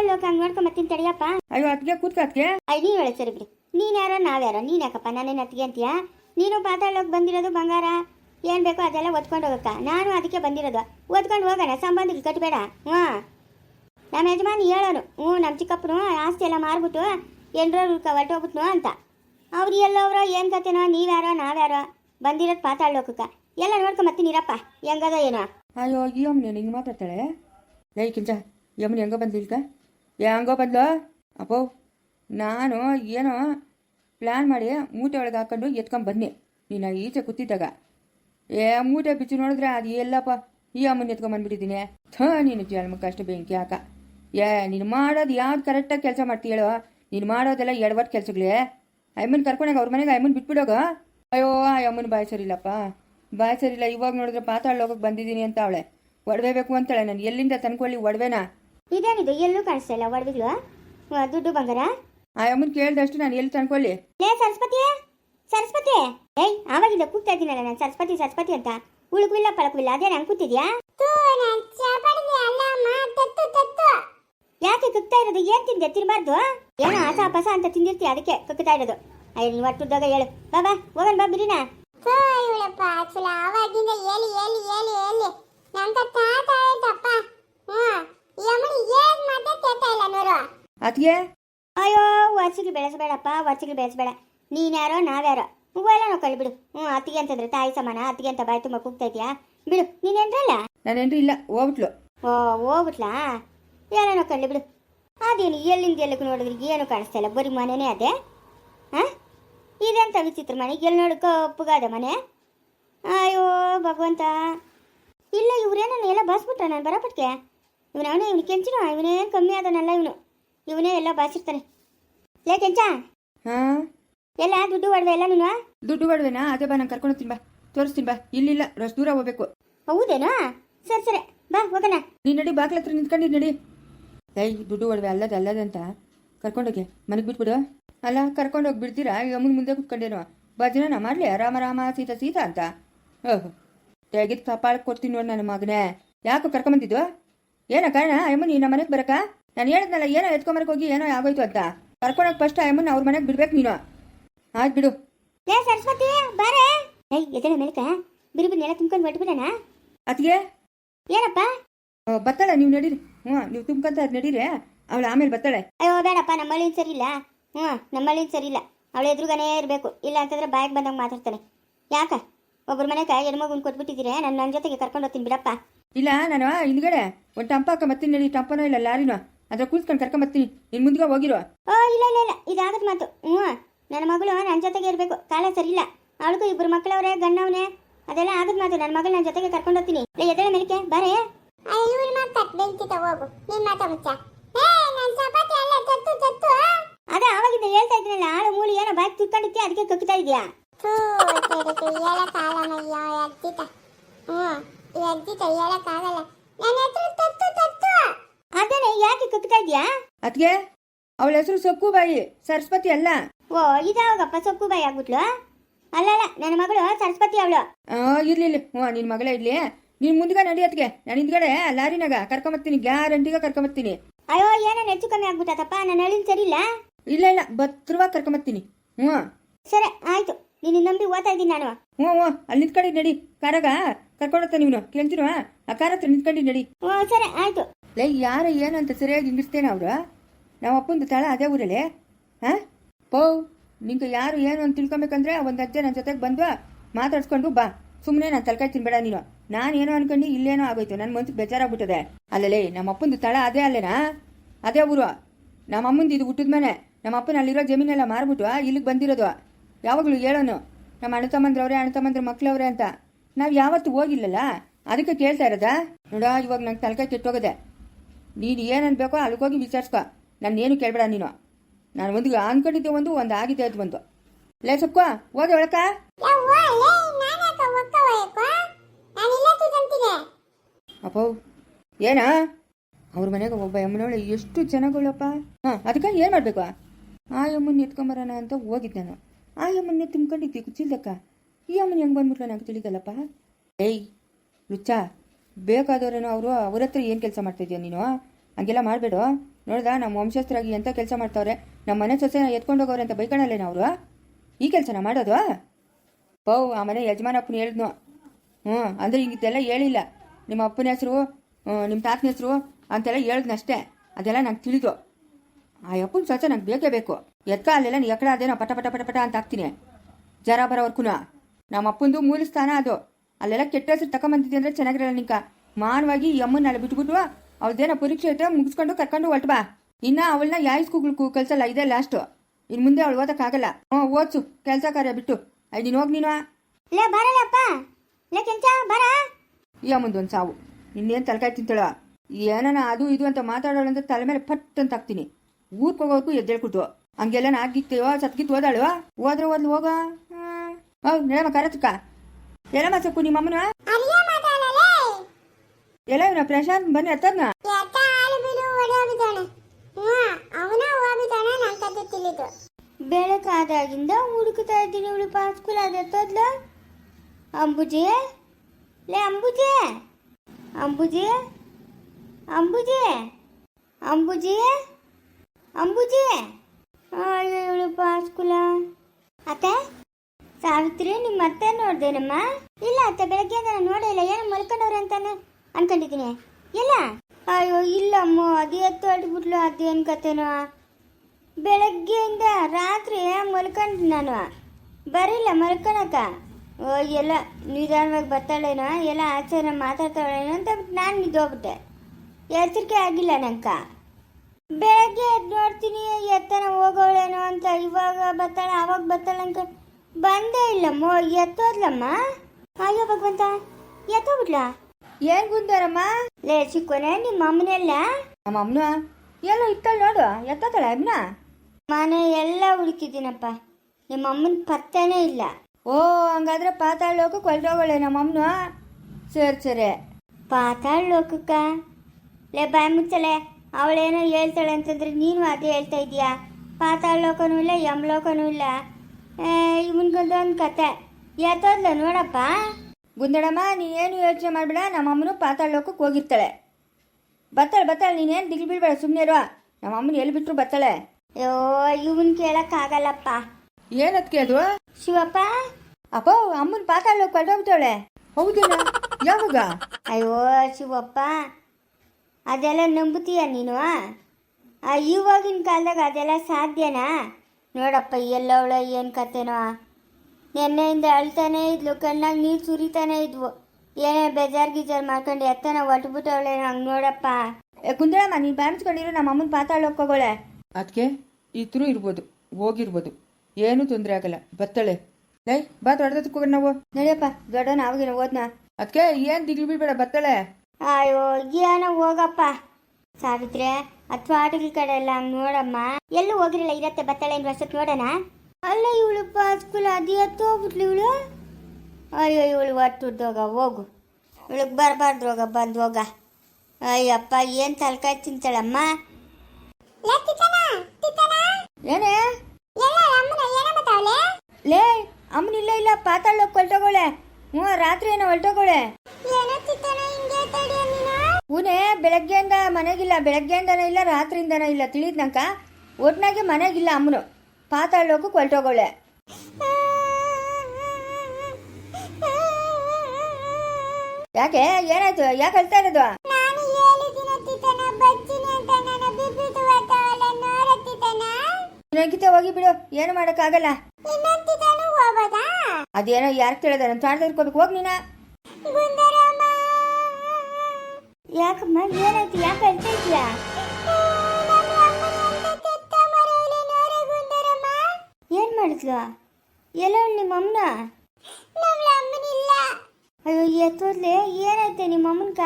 ಪಾತಾಳೋಕ ಹಂಗೆ ನೋಡ್ಕೊಂಡ್ ಬರ್ತೀನಿ ತಡಿಯಪ್ಪ. ಅಯ್ಯೋ ಅದಕ್ಕೆ ಕೂತ್ಕ ಅದಕ್ಕೆ ಅಯ್ಯ ನೀ ಹೇಳಿ ಸರಿ ಬಿಡಿ. ನೀನ್ ಯಾರೋ ನಾವ್ಯಾರೋ ನೀನ್ ಯಾಕಪ್ಪ ನಾನೇನ್ ಅತ್ತಿಗೆ ಅಂತೀಯ? ನೀನು ಪಾತಾಳೋಕ್ ಬಂದಿರೋದು ಬಂಗಾರ? ಏನ್ ಬೇಕೋ ಅದೆಲ್ಲ ಒತ್ಕೊಂಡು ಹೋಗಕ್ಕ. ನಾನು ಅದಕ್ಕೆ ಬಂದಿರೋದು. ಓದ್ಕೊಂಡು ಹೋಗೋಣ ಸಂಬಂಧಿಗೆ ಕಟ್ಟಬೇಡ ಹ್ಞೂ. ನಮ್ಮ ಯಜಮಾನಿ ಹೇಳೋನು. ಹ್ಞೂ ನಮ್ಮ ಚಿಕ್ಕಪ್ಪನು ಆಸ್ತಿ ಎಲ್ಲ ಮಾರ್ಬಿಟ್ಟು ಎಂಡ್ರವ್ರು ಹೊರಟೋಗ್ಬಿಟ್ನು ಅಂತ. ಅವ್ರು ಎಲ್ಲೋವ್ರೋ ಏನು ಕತೆನೋ ನೀವ್ಯಾರೋ ನಾವ್ಯಾರೋ ಬಂದಿರೋದು ಪಾತಾಳೋಕಕ್ಕ ಎಲ್ಲ ನೋಡ್ಕೊಂಬತ್ತೀನಿರಪ್ಪ ಹೆಂಗದ ಏನೋ. ಅಯ್ಯೋ ಅಮ್ಮನೆ ಹಿಂಗೆ ಮಾತಾಡ್ತಾಳೆ? ಲೈ ಕಿಂಚ. ಯಮ್ಮನ ಹೆಂಗ ಬಂದಿಲ್ಕ ಹೆಂಗೋ ಬಂದ್ಲು? ಅಪ್ಪೋ, ನಾನು ಏನೋ ಪ್ಲ್ಯಾನ್ ಮಾಡಿ ಮೂಟೆ ಒಳಗೆ ಹಾಕೊಂಡು ಎತ್ಕೊಂಡ್ ಬನ್ನಿ ನೀನು ಈಚೆ ಕೂತಿದ್ದಾಗ. ಏ, ಮೂಟೆ ಬಿಚ್ಚು ನೋಡಿದ್ರೆ ಅದು ಎಲ್ಲಪ್ಪ, ಈ ಅಮ್ಮನ ಎತ್ಕೊಂಬಂದ್ಬಿಟ್ಟಿದ್ದೀನಿ ಥೋ ನೀನು ಜನ್ಮಕ್ಕೆ ಅಷ್ಟು ಬೆಂಕಿ ಹಾಕ. ಏ, ನೀನು ಮಾಡೋದು ಯಾವ್ದು ಕರೆಕ್ಟಾಗಿ ಕೆಲಸ ಮಾಡ್ತೀಯೇಳೋ ನೀನು ಮಾಡೋದೆಲ್ಲ ಎಡವಟ್ಟು ಕೆಲಸಗಳೇ. ಅಮ್ಮನ ಕರ್ಕೊಂಡಾಗ ಅವ್ರ ಮನೆಗೆ ಅಮ್ಮನ ಬಿಟ್ಬಿಡೋಗ. ಅಯ್ಯೋ ಆ ಅಮ್ಮನ ಬಾಯ್ ಸರಿಲ್ಲಪ್ಪ ಬಾಯ್ ಸರಿಲ್ಲ ಇವಾಗ ನೋಡಿದ್ರೆ ಪಾತಾಳ ಹೋಗಕ್ಕೆ ಬಂದಿದ್ದೀನಿ ಅಂತ ಅವಳೆ. ಒಡವೆ ಬೇಕು ಅಂತಾಳೆ ನಾನು. ಎಲ್ಲಿಂದ ತನ್ಕೊಳ್ಳಿ ಒಡವೆನಾ? ಇದೇನಿದು? ಎಲ್ಲೂ ಕಾಣಿಸ್ತಾ ಇಲ್ಲ. ಒಡವೆಗಳು ದುಡ್ಡು ಬಂಗಾರ? ಆ ಅಮ್ಮನ ಕೇಳಿದಷ್ಟು ನಾನು ಎಲ್ಲಿ ತಂದ್ಕೊಳ್ಳಿ? ಲೇ ಸರಸ್ವತಿ ಸರಸ್ವತಿ ಏಯ್ ಆವಾಗಿಂದ ಕೂಗ್ತಾ ಇದ್ದೀನಲ್ಲ ನಾನು. ಸರಸ್ವತಿ ಸರಸ್ವತಿ ಅಂತ. ಉಳುಕು ಉಳುಕುವಿಲ್ಲ ಪಳಕುವಿಲ್ಲ. ಅದೇ ನಂಗೆ ಕೂತಿದ್ಯಾ? ಯಾಕೆ ಕುಗ್ತಾ ಇರೋದು? ಏನ್ ತಿಂದೆ? ತಿನ್ಬಾರ್ದು? ಏನೋ ಆಸ ಪಸ ಅಂತ ತಿಂದಿರ್ತಿ ಅದಕ್ಕೆ ಕುಗ್ತಾ ಇರೋದು. ಅಯ್ಯ ನೀವು ಒಟ್ಟುದಾಗ ಹೇಳು. ಬಾ ಬಾ ಹೋಗನ್ ಬಾ ಬಿರಿನಾ ಇವಳಪ್ಪ ಹೇಳಿ ಹೇಳಿ ಹೇಳಿ ಎಲ್ಲಿ ನಂತ ತಾತ ಆಯ್ತಪ್ಪ. ಹ್ಮ್. ಅಯ್ಯೋ ವಾಚಿಗೆ ಬೆಳೆಸಬೇಡಪ್ಪ ವಾಚಿಗೆ ಬೆಳೆಸಬೇಡ. ನೀನ್ಯಾರೋ ನಾವ್ಯಾರೋ. ಎಲ್ಲ ನೋಡ್ಕೊಳ್ಳಿ ಬಿಡು ಹ್ಞೂ ಅತ್ತಿಗೆ ಅಂತಂದ್ರೆ ತಾಯಿ ಸಮಾನ ಅತ್ತಿಗೆ ಅಂತ ಬಾಯಿ ತುಂಬ ಕೂಗ್ತಾ ಇದೆಯಾ? ಬಿಡು ನೀನೇನ್ರಲ್ಲ ನಾನೇನ್ರಿ ಇಲ್ಲ ಹೋಗ್ಬಿಟ್ಲು. ಓ ಹೋಗ್ಬಿಟ್ಲಾ? ಏನೋ ನೋಡ್ಕೊಳ್ಳಿ ಬಿಡು ಅದೇನು ಎಲ್ಲಿಂದ ಎಲ್ಲಕ್ಕೂ ನೋಡಿದ್ರೆ ಏನು ಕಾಣಿಸ್ತಾ ಇಲ್ಲ. ಬರೀ ಮನೆನೇ ಅದೇ? ಹಾಂ? ಇದೆಂತ ವಿಚಿತ್ರ ಮನೆ? ಎಲ್ಲಿ ನೋಡು ಕಪ್ಪುಗಾದ ಮನೆ? ಅಯ್ಯೋ ಭಗವಂತ. ಇಲ್ಲ ಇವ್ರೇನೋ ಎಲ್ಲ ಬಸ್ಬಿಟ್ರ ನಾನು ಬರಪಟ್ಕೆ? ಇವನು ಅವನೇ ಇವನು ಕೆಂಚಿನ ಇವನೇನು ಕಮ್ಮಿ ಆದನಲ್ಲ ಇವನು ಇವನೇ ಎಲ್ಲ ಬಾಸಿರ್ತಾನೆ ಲೇ ಕೆಂಚ ಹಾಂ ಎಲ್ಲ ದುಡ್ಡು ಒಡವೆ ಎಲ್ಲ ನೀನು ದುಡ್ಡು ಬಡವೆನಾ ಅದೇ ಬಾ ನಾನು ಕರ್ಕೊಂಡು ಹೋಗ್ತೀನಿ ಬಾ ತೋರಿಸ್ತೀನಿ ಬಾ ಇಲ್ಲಿಲ್ಲ ರಷ್ಟು ದೂರ ಹೋಗ್ಬೇಕು ಹೌದೇನಾ ಸರಿ ಸರಿ ಬಾ ಹೋಗಣ ನೀನು ನಡಿ ಬಾಗ್ಲ ಹತ್ರ ನಿಂತ್ಕೊಂಡಿದ್ ನಡಿ ಏಯ್ ದುಡ್ಡು ಒಡವೆ ಅಲ್ಲದ ಅಲ್ಲದಂತ ಕರ್ಕೊಂಡೋಗಿ ಮನೆಗೆ ಬಿಟ್ಬಿಡು ಅಲ್ಲ ಕರ್ಕೊಂಡೋಗಿ ಬಿಡ್ತೀರಾ ಈಗ ಮುಂದೆ ಮುಂದೆ ಕುತ್ಕೊಂಡೇನೋ ಭಜನ ಮಾಡಲಿ ರಾಮ ರಾಮ ಸೀತಾ ಸೀತಾ ಅಂತ ಓಹ್ ತೆಗೆದು ಕಪಾಳಕ್ಕೆ ಕೊಡ್ತೀನಿ ನೋಡಿ ನನ್ನ ಮಗನೇ ಯಾಕೋ ಕರ್ಕೊಂಬಂದಿದ್ದು ಏನೋ ಕಾರಣ? ನೀನು ನಮ್ಮ ಮನೆಗೆ ಬರಕ ನಾನು ಹೇಳಿದ್ನಲ್ಲ ಏನೋ ಎತ್ಕೊಂಬರಕ್ಕೆ ಹೋಗಿ ಏನೋ ಆಗೋಯ್ತು ಅಂತ. ಕರ್ಕೊಂಡೋಗಿ ಫಸ್ಟ್ ಅಯ್ಯಮ್ಮನ ಅವ್ರ ಮನೆಗೆ ಬಿಡ್ಬೇಕು ನೀನು. ಆಯ್ತು ಬಿಡು. ಏ ಸರಸ್ವತಿ ಬಾರೆ. ಏಯ್ ಎದಳ ಮೇಲಕ ಬಿರು ಬಿರು ನೆಲ ತುಂಬ್ಕೊಂಡು ಹೊಟ್ಬಿಡಣ ಅದಕ್ಕೆ ಏನಪ್ಪ? ಬತ್ತಾಳೆ ನೀವು ನಡೀರಿ. ಹ್ಞೂ ನೀವು ತುಂಬ್ಕೊಂತ ಅದು ನಡೀರಿ. ಅವಳು ಆಮೇಲೆ ಬತ್ತಾಳೆ. ಅಯ್ಯೋ ಬೇಡಪ್ಪ ನಮ್ಮ ಮಳಿನ ಸರಿ ಇಲ್ಲ. ಹ್ಞೂ ನಮ್ಮ ಮಳಿನ ಸರಿ ಇಲ್ಲ. ಅವಳು ಎದುರುಗನೇ ಇರಬೇಕು. ಇಲ್ಲ ಅಂತಂದ್ರೆ ಬಾಯಿಗೆ ಬಂದಂಗೆ ಮಾತಾಡ್ತಾನೆ. ಯಾಕ? ಒಬ್ಬರ ಮನೆಗೆ ಹೆಣ್ಮಗುನ್ ಕೊಟ್ಬಿಟ್ಟಿದ್ದೀರಾ? ನಾನು ನನ್ನ ಜೊತೆಗೆ ಕರ್ಕೊಂಡು ಹೋಗ್ತೀನಿ ಬಿಡಪ್ಪ. ಇಲ್ಲ ನಾನು ಹಿಂದ್ಗಡೆ ಒಂದು ಟಂಪ ಹಾಕೊಂಬತ್ತೀನಿ ನಡಿ ಟಂಪನೋ ಇಲ್ಲ ಲಾರಿನೋ. ಅದ್ರ ಕೂತ್ಕೊಂಡು ಕರ್ಕೊಂಬತ್ತೀನಿ ನಿನ್ ಮುಂದ್ಗೆ ಹೋಗಿರೋ. ಓ ಇಲ್ಲ ಇಲ್ಲ ಇಲ್ಲ. ಇದಾದ್ರು ಮಾತು. ಹ್ಞೂ. ನನ್ನ ಮಗಳು ನನ್ನ ಜೊತೆಗೆ ಇರಬೇಕು. ಕಾಲ ಸರಿ ಇಲ್ಲ ಅವಳಿಗೂ ಇಬ್ಬರು ಮಕ್ಕಳವ್ರೆ ಗಣ್ಣವ್ನೆ ಅದೆಲ್ಲ ಆಗದ ಮಾತು. ನನ್ನ ಮಗಳು ನನ್ನ ಜೊತೆಗೆ ಕರ್ಕೊಂಡು ಹೋಗ್ತೀನಿ. ಏ ಎದಳ ಮೇಲಕ್ಕೆ. ಬಾರೆ. ಇವ್ರ ಮಾತಾಡ್ ಬೆಂಕಿತ ಹೋಗು. ನಿನ್ ಮಾತಾ ಮುಚ್ಚ. ಅದೇ ಆವಾಗಿಂದ ಹೇಳ್ತಾ ಇದ್ದೀನಲ್ಲ ಆಳು ಮೂಳಿ ಏನೋ ಬಾಯಿ ತುರ್ಕೊಂಡಿದ್ದೆ ಅದಕ್ಕೆ ಕಕ್ಕಿತಾ ಇದೆಯಾ? ಹ್ಞೂ. ಎದ್ದಿತ ಹೇಳಕ್ಕಾಗಲ್ಲ ನನ್ನ ಹತ್ರ ತತ್ತು ತತ್ತು. ಅದೇನೆ ಯಾಕೆ ಕಕ್ಕಿತಾ ಇದೆಯಾ ಅತ್ಗೆ ಅವಳ ಹೆಸರು ಸೊಕ್ಕುಬಾಯಿ ಸರಸ್ವತಿ ಅಲ್ಲ? ಓ ಇದಾವಾಗಪ್ಪ ಸೊಕ್ಕುಬಾಯಿ ಆಗ್ಬಿಟ್ಲು? ಅಲ್ಲಲ್ಲ ನನ್ನ ಮಗಳು ಸರಸ್ವತಿ ಅವಳು. ಆ, ಇರ್ಲಿ ಇರ್ಲಿ. ಹ್ಞೂ ನಿನ್ನ ಮಗಳೇ ಇರ್ಲಿ. ನೀನು ಮುಂದ್ಗಡೆ ನಡಿ ಅದಕ್ಕೆ ನಾನು ಹಿಂದ್ಗಡೆ ಲಾರಿನಾಗ ಕರ್ಕೊಂಬತ್ತೀನಿ ಗ್ಯಾರಂಟಿಗ ಕರ್ಕೊಂಬತ್ತೀನಿ. ಅಯ್ಯೋ ಏನೋ ಹೆಚ್ಚು ಕಮ್ಮಿ ಆಗ್ಬಿಟ್ಟತಪ್ಪ ನನ್ನ ಅಳಿನ ಸರಿ ಇಲ್ಲ? ಇಲ್ಲ ಇಲ್ಲ ಭದ್ರವಾಗಿ ಕರ್ಕೊಂಬತ್ತೀನಿ. ಹ್ಞೂ. ಸರಿ ಆಯ್ತು. ನೀನು ನಂಬಿ ಓದ್ತಾ ಇದ್ದೀನಿ ನಾನು. ಹ್ಞೂ ಹ್ಞೂ ಅಲ್ಲಿ ನಿಂತ್ಕೊಂಡು ನಡಿ. ಕಾರಾಗ ಕರ್ಕೊಂಡೋಗ್ತಾ ನೀನು ಕೇಳ್ತೀನೋ ಆ ಕಾರ ಹತ್ರ ನಿಂತ್ಕೊಂಡು ನಡಿ. ಓ ಸರಿ ಆಯ್ತು. ಲೈ ಯಾರ ಏನು ಅಂತ ಸರಿಯಾಗಿ ಹಿಂಗಿರ್ತೇನೆ ಅವರು? ನಮ್ಮ ಅಪ್ಪಂದು ತಳ ಅದೇ ಊರಲ್ಲಿ. ಹಾಂ? ಪೋ ನಿಂಗೆ ಯಾರು ಏನು ಅಂತ ತಿಳ್ಕೊಬೇಕಂದ್ರೆ ಒಂದು ಅಜ್ಜ ನನ್ನ ಜೊತೆಗೆ ಬಂದು ಮಾತಾಡ್ಸ್ಕೊಂಡು ಬಾ. ಸುಮ್ಮನೆ ನಾನು ತಲೆಕಾಯಿ ತಿನ್ಬೇಡ ನೀನು. ನಾನೇನೋ ಅನ್ಕೊಂಡು ಇಲ್ಲೇನೋ ಆಗೋಯ್ತು. ನನ್ನ ಮನ್ಸಿಗೆ ಬೇಜಾರಾಗ್ಬಿಟ್ಟದೆ ಅಲ್ಲಲೇ ನಮ್ಮ ಅಪ್ಪಂದು ತಳ ಅದೇ ಅಲ್ಲೇನಾ? ಅದೇ ಊರು. ನಮ್ಮ ಅಮ್ಮಂದು ಇದು ಹುಟ್ಟಿದ ಮನೆ ನಮ್ಮ ಅಪ್ಪನ ಅಲ್ಲಿರೋ ಜಮೀನೆಲ್ಲ ಮಾರ್ಬಿಟ್ಟು ಇಲ್ಲಿಗೆ ಬಂದಿರೋದು. ಯಾವಾಗಲೂ ಹೇಳೋನು ನಮ್ಮ ಅಣ್ಣ ತಮ್ಮಂದ್ರವ್ರೆ ಅಣ್ಣ ತಮ್ಮಂದ್ರ ಮಕ್ಳವ್ರೆ ಅಂತ. ನಾವು ಯಾವತ್ತೂ ಹೋಗಿಲ್ಲಲ್ಲ? ಅದಕ್ಕೆ ಕೇಳ್ತಾ ಇರೋದಾ? ನೋಡ ಇವಾಗ ನಂಗೆ ತಲೆಕಾಯಿ ಕೆಟ್ಟೋಗದೆ. ನೀನು ಏನು ಅನ್ಬೇಕೋ ಅಲ್ಲಿಗೋಗಿ ವಿಚಾರಿಸ್ಕೊ. ನಾನು ಏನು ಕೇಳಬೇಡ ನೀನು. ನಾನು ಒಂದು ಅನ್ಕೊಂಡಿದ್ದೆ ಒಂದು ಒಂದು ಆಗಿದೆ ಅದು ಬಂದು ಲೇ ಸಪ್ಕೋ ಹೋಗಿ ಒಳಕ. ಅಪ್ಪೋ ಏನ? ಅವ್ರ ಮನೆಗೆ ಒಬ್ಬ ಯಮ್ಮನವಳು ಎಷ್ಟು ಜನಗಳಪ್ಪ. ಹಾಂ ಅದಕ್ಕೆ ಏನು ಮಾಡಬೇಕು? ಆ ಯಮ್ಮನ ಎತ್ಕೊಂಬರೋಣ ಅಂತ ಹೋಗಿದ್ದೆ ನಾನು. ಆ ಯಮ್ಮನ್ನೇ ತುಂಬ್ಕೊಂಡಿದ್ದೆ ಕುಚ್ಚಿಲ್ದಕ್ಕ ಈ ಅಮ್ಮನ ಹೆಂಗೆ ಬಂದ್ಬಿಟ್ಲ ನಂಗೆ ತಿಳಿದಲ್ಲಪ್ಪ ಏಯ್ ಲುಚ್ಚ ಬೇಕಾದವರೇನೋ ಅವರು ಅವ್ರ ಹತ್ರ ಏನು ಕೆಲಸ ಮಾಡ್ತಿದ್ಯಾ ನೀನು ಹಂಗೆಲ್ಲ ಮಾಡಬೇಡ ನೋಡ್ದ ನಮ್ಮ ವಂಶಸ್ಥರಾಗಿ ಎಂಥ ಕೆಲಸ ಮಾಡ್ತಾವ್ರೆ ನಮ್ಮ ಮನೆ ಸೊಸೆನ ಎತ್ಕೊಂಡು ಹೋಗೋರೆ ಅಂತ ಬೈಕಣಲ್ಲೇನ ಅವರು ಈ ಕೆಲಸನ ಮಾಡೋದು ಪೌ ಆ ಮನೆ ಯಜಮಾನಪ್ಪನ ಹೇಳಿದ್ನು ಹ್ಞೂ ಅಂದರೆ ಹಿಂಗಿದ್ದೆಲ್ಲ ಹೇಳಿಲ್ಲ ನಿಮ್ಮ ಅಪ್ಪನ ಹೆಸರು ನಿಮ್ಮ ತಾತನ ಹೆಸರು ಅಂತೆಲ್ಲ ಹೇಳಿದ್ನಷ್ಟೇ ಅದೆಲ್ಲ ನಂಗೆ ತಿಳಿದು ಆ ಅಪ್ಪನ ಸೊಸೆ ನಂಗೆ ಬೇಕೇ ಬೇಕು ಎತ್ಕ ಅಲ್ಲೆಲ್ಲ ನೀ ಎಕಡ ಅದೇನೋ ಪಟ ಪಟ ಪಟ ಪಟ ಅಂತ ಹಾಕ್ತೀನಿ. ಜರ ಬರೋವರ್ಗೂ ನಮ್ಮ ಅಪ್ಪಂದು ಮೂಲ ಸ್ಥಾನ ಅದು. ಅಲ್ಲೆಲ್ಲ ಕೆಟ್ಟ ಹೆಸರು ತಗೊಂಬಂದಿದ್ದೆ ಅಂದ್ರೆ ಚೆನ್ನಾಗಿರಲ್ಲ ನಿಂಕ. ಮಾನವಾಗಿ ಈ ಅಮ್ಮನ ಅಲ್ಲಿ ಬಿಟ್ಬಿಟ್ಟು ಅವ್ರದ್ದೇನೋ ಪರೀಕ್ಷೆ ಐತೆ ಮುಗಿಸ್ಕೊಂಡು ಕರ್ಕೊಂಡು ಹೊರ್ಟ್ ಬಾ. ಇನ್ನ ಅವಳನ್ನ ಯಾವ ಸ್ಕೂಲ್ ಕಲ್ಸಲ್ಲ ಇದೇ ಲಾಸ್ಟು ಇನ್ನು ಮುಂದೆ ಅವಳು ಓದಕ್ಕಾಗಲ್ಲ ಹ್ಞೂ ಓದ್ಸು. ಕೆಲಸ ಕಾರ್ಯ ಬಿಟ್ಟು. ಐ ನೀನು ಹೋಗಿ ನೀನು ಲೇ ಬರಲ್ಲಪ್ಪ. ಲೇ ಕೆಂಚ ಬರ. ಈ ಅಮ್ಮಂದೊಂದು ಸಾವು. ಇನ್ನೇನು ತಲೆಕಾಯಿ ತಿಂತಾಳ. ಏನಾನ ಅದು ಇದು ಅಂತ ಮಾತಾಡೋಳು ಅಂದ್ರೆ ತಲೆ ಮೇಲೆ ಪಟ್ ಅಂತ ಹಾಕ್ತೀನಿ. ಊರ್ಗೆ ಹೋಗೋಕು ಎದ್ದೇಳ್ಕೊಟ್ಟು ಹಂಗೆಲ್ಲ ಆಗಿತ್ತೇವೋ ಸತ್ಗಿತ್ತು ಓದಾಳು ಹೋದ್ರೆ ಓದ್ಲು ಹೋಗ. ಹೌದು ನೆಲಮ್ಮ ಕರತಕ್ಕ ಎಲ್ಲಮ್ಮ ಸಕ್ಕು, ನಿಮ್ಮ ಅಮ್ಮನ? ಎಲ್ಲ ಇವ್ರ ಪ್ರಶಾಂತ್ ಬನ್ನಿ ಹತ್ತದ್ನ ಬೆಳಕಾದಾಗಿಂದ ಹುಡುಕ್ತಾ ಇದ್ದೀನಿ ಇವಳು ಪಾಸ್ಕೂಲ್ ಅದತ್ತದ್ಲ ಅಂಬುಜಿ? ಲೇ, ಅಂಬುಜಿ? ಅಂಬುಜಿ? ಅಂಬುಜಿ? ಅಂಬುಜಿ? ಅಂಬುಜಿ? ಇವಳು ಪಾಸ್ಕೂಲ ಅತ್ತೆ? ಸಾವಿತ್ರಿ ನಿಮ್ಮ ಅತ್ತೆ ನೋಡ್ದೇನಮ್ಮ? ಇಲ್ಲ ಅತ್ತೆ ಬೆಳಗ್ಗೆ ನಾನು ನೋಡಿಲ್ಲ ಏನೋ ಮಲ್ಕೊಂಡವ್ರೆ ಅಂತಾನೆ ಅನ್ಕೊಂಡಿದ್ದೀನಿ. ಇಲ್ಲ? ಅಯ್ಯೋ ಇಲ್ಲಮ್ಮ ಅದು ಎತ್ತು ಅಡ್ಬಿಟ್ಲು ಅದೇನು ಕತೆನೋ. ಬೆಳಗ್ಗೆಯಿಂದ ರಾತ್ರಿ ಮಲ್ಕೊಂಡು ನಾನು. ಬರಿಲ್ಲ ಮಲ್ಕೊಳಕ. ಓ ಎಲ್ಲ ನಿಧಾನವಾಗಿ ಬರ್ತಾಳೇನೋ ಎಲ್ಲ ಆಚಾರ ಮಾತಾಡ್ತಾಳೇನೋ ಅಂತ ನಾನು ನಿದ್ದೋಗ್ಬಿಟ್ಟೆ ಎಚ್ಚರಿಕೆ ಆಗಿಲ್ಲ ನಂಕ ಬೆಳಗ್ಗೆ ಎದ್ದು ನೋಡ್ತೀನಿ ಎತ್ತನ ಹೋಗೋಳೇನೋ ಅಂತ. ಇವಾಗ ಬರ್ತಾಳೆ ಅವಾಗ ಬರ್ತಾಳೆ ಅಂತ ಬಂದೇ ಇಲ್ಲಮ್ಮ ಎತ್ತೋದ್ಲಮ್ಮ? ಅಯ್ಯೋ ಭಗವಂತ ಎತ್ತೋಗ್ಬಿಟ್ಲಾ? ಏನ್ ಗುಂದಾರಮ್ಮ ಲೇ ಚಿಕ್ಕೋನೆ ನಿಮ್ಮ ಅಮ್ಮನೆಲ್ಲ ನಮ್ಮ ಅಮ್ಮನ? ಎಲ್ಲ ಇತ್ತಲ್ ನೋಡು ಎತ್ತೋತಾಳೆ ಅಮ್ಮನ? ಮನೆ ಎಲ್ಲ ಹುಡುಕಿದ್ದೀನಪ್ಪ ನಿಮ್ಮ ಅಮ್ಮನ ಪತ್ತೆನೇ ಇಲ್ಲ. ಓ ಹಂಗಾದ್ರೆ ಪಾತಾಳ ಲೋಕಕ್ಕೆ ಹೊಲ್ಟೋಗೋಳೆ ನಮ್ಮ ಅಮ್ಮನ? ಸರಿ ಸರಿ. ಪಾತಾಳ ಲೋಕಕ್ಕ? ಲೇ ಬಾಯ್ ಮುಚ್ಚಲೆ. ಅವಳೇನೋ ಹೇಳ್ತಾಳೆ ಅಂತಂದ್ರೆ ನೀನು ಅದೇ ಹೇಳ್ತಾ ಇದೀಯಾ ಪಾತಾಳ ಲೋಕನೂ ಇಲ್ಲ ಯಮಲೋಕನೂ ಇಲ್ಲ. ಇವನ್ಗೊಂದೊಂದು ಕತೆ. ಎತ್ತೋದ್ಲ ನೋಡಪ್ಪ. ಗುಂದಡಮ್ಮ ನೀನೇನು ಯೋಚನೆ ಮಾಡಬೇಡ ನಮ್ಮಮ್ಮನು ಪಾತಾಳ ಲೋಕಕ್ಕೆ ಹೋಗಿರ್ತಾಳೆ. ಬತ್ತಾಳೆ ಬರ್ತಾಳೆ ನೀನೇನು ದಿಗ್ಲು ಬೀಳ್ಬೇಡ ಸುಮ್ಮನೆ ಇರುವ ನಮ್ಮ ಅಮ್ಮನ ಎಲ್ಲಿ ಬಿಟ್ಟರು ಬತ್ತಾಳೆ? ಅಯ್ಯೋ ಇವನ್ ಕೇಳಕ್ಕಾಗಲ್ಲಪ್ಪ ಏನತ್ ಕೇಳ್ದು? ಶಿವಪ್ಪ? ಅಪ್ಪ ಅಮ್ಮನ ಪಾತಾಳ ಲೋಕ ಹೊರಟೋಗ್ತಾಳೆ ಹೌದೇನ ಯಾವಾಗ? ಅಯ್ಯೋ ಶಿವಪ್ಪ. ಅದೆಲ್ಲ ನಂಬುತ್ತೀಯ ನೀನು? ಆ ಇವಾಗಿನ ಕಾಲದಾಗ ಅದೆಲ್ಲ ಸಾಧ್ಯನಾ? ನೋಡಪ್ಪ ಎಲ್ಲವಳ ಏನು ಕತೆನೋ? ನೆನ್ನೆಯಿಂದ ಅಳ್ತಾನೆ ಇದ್ಲು ಕಣ್ಣಾಗ ನೀರು ಸುರಿತಾನೆ ಇದ್ವು. ಏನೇ ಬೇಜಾರ್ ಗೀಜಾರ್ ಮಾಡ್ಕೊಂಡು ಎತ್ತನ ಒಟ್ಬಿಟ್ಟವಳೆ ಹಂಗೆ ನೋಡಪ್ಪ. ಏ ಕುಂದಳಮ್ಮ ನೀನು ಬ್ಯಾಮಿಸ್ಕೊಂಡಿರೋ ನಮ್ಮ ಅಮ್ಮನ ಪಾತಾಳ ಲೋಕ ಹೋಗೋಳೆ ಅದಕ್ಕೆ ಇದ್ರು ಇರ್ಬೋದು ಹೋಗಿರ್ಬೋದು. ಏನೂ ತೊಂದರೆ ಆಗಲ್ಲ. ಬತ್ತಳೆ. ಲೈ ಬಾ ದೊಡ್ಡದಕ್ಕೆ ಹೋಗೋಣ ನಾವು. ನಡಿಯಪ್ಪ ದೊಡ್ಡ ಅವಾಗಿನ ಓದ್ನ ಅದಕ್ಕೆ ಏನು ದಿಗ್ಲು ಬಿಡ್ಬೇಡ ಬರ್ತಾಳೆ ಅಯ್ಯೋ ಹೋಗಪ್ಪ. ಸಾವಿತ್ರೆ, ಅಥವಾ ಆಟಗಳ ಕಡೆ ಎಲ್ಲ ನೋಡಮ್ಮ. ಎಲ್ಲೂ ಹೋಗಿರಲ್ಲ ಇರತ್ತೆ ಬತ್ತಾಳೆ ಏನು ವರ್ಷಕ್ಕೆ ನೋಡೋಣ? ಅಲ್ಲ ಇವಳು ಸ್ಕೂಲ್ ಅದು ಎತ್ತು ಹೋಗ್ಬಿಟ್ಲು ಇವಳು? ಅಯ್ಯೋ, ಇವಳು ಹೋಗ ಹೋಗು. ಇವಳಿಗೆ ಬರಬಾರ್ದು ಹೋಗ ಬಂದು ಹೋಗ. ಅಯ್ಯಪ್ಪ, ಏನು ತಲ್ಕಾಯ್ ತಿಂತಾಳಮ್ಮ? ಏನೇ? ಲೇ ಅಮ್ಮನ ಇಲ್ಲ ಪಾತಾಳ ಕೊಲ್ಟೋಗೋಳೆ. ಹ್ಞೂ, ರಾತ್ರಿ ಏನೋ ಹೊಲ್ಟೋಗೋಳೆ ಏನೋ ತಡಿಯ ಬೆಳಗ್ಗೆಯಿಂದ ಮನೆಗಿಲ್ಲ ಬೆಳಗ್ಗೆಯಿಂದನೂ ಇಲ್ಲ ರಾತ್ರಿಯಿಂದನೂ ಇಲ್ಲ ತಿಳಿದ್ನಂಕ? ಒಟ್ನಾಗೆ ಮನೆಗಿಲ್ಲ ಅಮ್ಮನು. ಪಾತಾಳೋಕು ಕೊಲ್ಟೋಗೋಳೆ ಯಾಕೆ? ಏನಾಯ್ತು? ಯಾಕೆ ಹೇಳ್ತಾ ಇರೋದು? ನನಗಿತ ಹೋಗಿ ಬಿಡು ಏನು ಮಾಡೋಕ್ಕಾಗಲ್ಲ. ಅದೇನೋ ಯಾರು ಕೇಳಿದ? ನಾನು ತಾಳ್ದ ಇರ್ಕೋಬೇಕು ಹೋಗಿ ನೀನ. ಯಾಕಮ್ಮ ಏನಾಯ್ತು? ಯಾಕೆ ಅಳ್ತಾ ಇದೆಯಾ ಏನು ಮಾಡಿದ್ಲು? ಎಲ್ಲ ನಿಮ್ಮ ಅಮ್ಮನ? ಅಯ್ಯೋ ಎತ್ತೋದ್ಲೆ ಏನಾಯ್ತೆ ನಿಮ್ಮ ಅಮ್ಮನ್ಕ?